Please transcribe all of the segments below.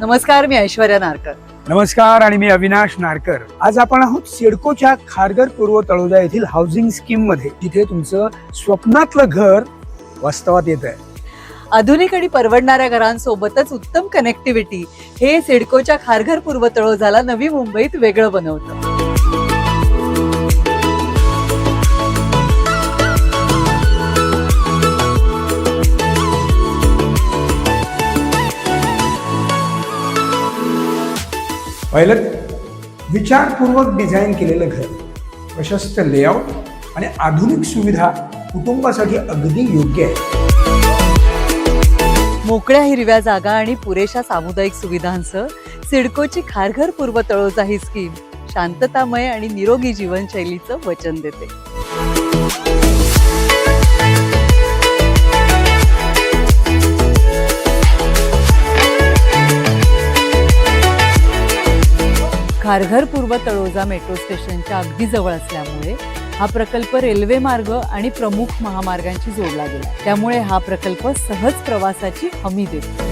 नमस्कार मी ऐश्वर्या नारकर. नमस्कार आणि मी अविनाश नारकर. आज आपण आहोत सिडकोच्या खारघर पूर्व तळोजा येथील हाऊसिंग स्कीममध्ये. जिथे तुमचं स्वप्नातलं घर वास्तवात येत आहे. आधुनिक आणि परवडणाऱ्या घरांसोबतच उत्तम कनेक्टिव्हिटी हे सिडकोच्या खारघर पूर्व तळोजाला नवी मुंबईत वेगळं बनवतं. पहिलं विचारपूर्वक डिझाईन केलेलं घर प्रशस्त लेआउट आणि आधुनिक सुविधा कुटुंबासाठी अगदी योग्य आहे. मोकळ्या हिरव्या जागा आणि पुरेशा सामुदायिक सुविधांसह सिडकोची खारघर पूर्व तळोजा ही स्कीम शांततामय आणि निरोगी जीवनशैलीचं वचन देते. खारघर पूर्व तळोजा मेट्रो स्टेशनच्या अगदी जवळ असल्यामुळे हा प्रकल्प रेल्वे मार्ग आणि प्रमुख महामार्गांशी जोडला गेला. त्यामुळे हा प्रकल्प सहज प्रवासाची हमी देतो.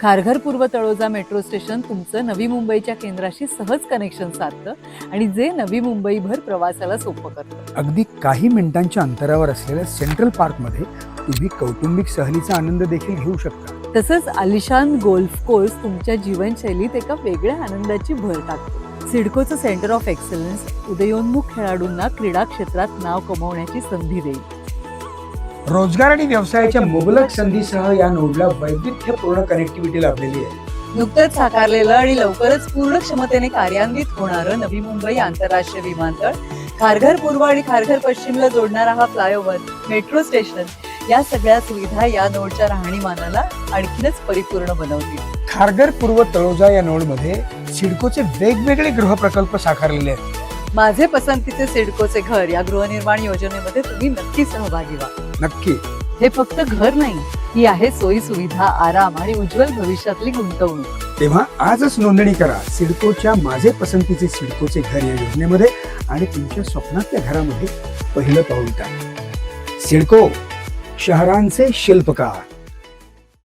खारघर पूर्व तळोजा मेट्रो स्टेशन तुमचं नवी मुंबईच्या केंद्राशी सहज कनेक्शन साधतं आणि जे नवी मुंबईभर प्रवासाला सोपं करतं. अगदी काही मिनिटांच्या अंतरावर असलेल्या सेंट्रल पार्कमध्ये तुम्ही कौटुंबिक सहलीचा आनंद देखील घेऊ शकता. तसंच आलिशान गोल्फ कोर्स तुमच्या जीवनशैलीत एका वेगळ्या आनंदाची भर टाकतो. सिडकोचं सेंटर ऑफ एक्सलन्स उदयोन्मुख खेळाडूंना क्रीडा क्षेत्रात नाव कमवण्याची संधी देईल. रोजगार आणि व्यवसायाच्या मुबलक संधीसह या नोडला वैविध्यपूर्ण कनेक्टिव्हिटी लाभलेली आहे. नुकतंच साकारलेलं आणि लवकरच पूर्ण क्षमतेने कार्यान्वित होणारं नवी मुंबई आंतरराष्ट्रीय विमानतळ. खारघर पूर्व आणि खारघर पश्चिमला जोडणारा हा फ्लायओव्हर मेट्रो स्टेशन या सगळ्या सुविधा या नोडच्या राहणीमानाला आणखीनच परिपूर्ण बनवतील. खारघर पूर्व तळोजा या नोडमध्ये सिडकोचे वेगवेगळे गृहप्रकल्प साकारलेले आहेत. माझे पसंतीचे सिडकोचे घर या गृहनिर्माण योजनेमध्ये तुम्ही नक्की सहभागी व्हा. नक्की. हे फक्त घर नाही ही आहे सोयी सुविधा आराम आणि उज्ज्वल भविष्यातली गुंतवणूक. तेव्हा आजच नोंदणी करा सिडकोच्या माझे पसंतीचे सिडकोचे घर या योजनेमध्ये आणि तुमच्या स्वप्नातल्या घरामध्ये पहिलं पाऊल टाका. सिडको शहरांचे शिल्पकार.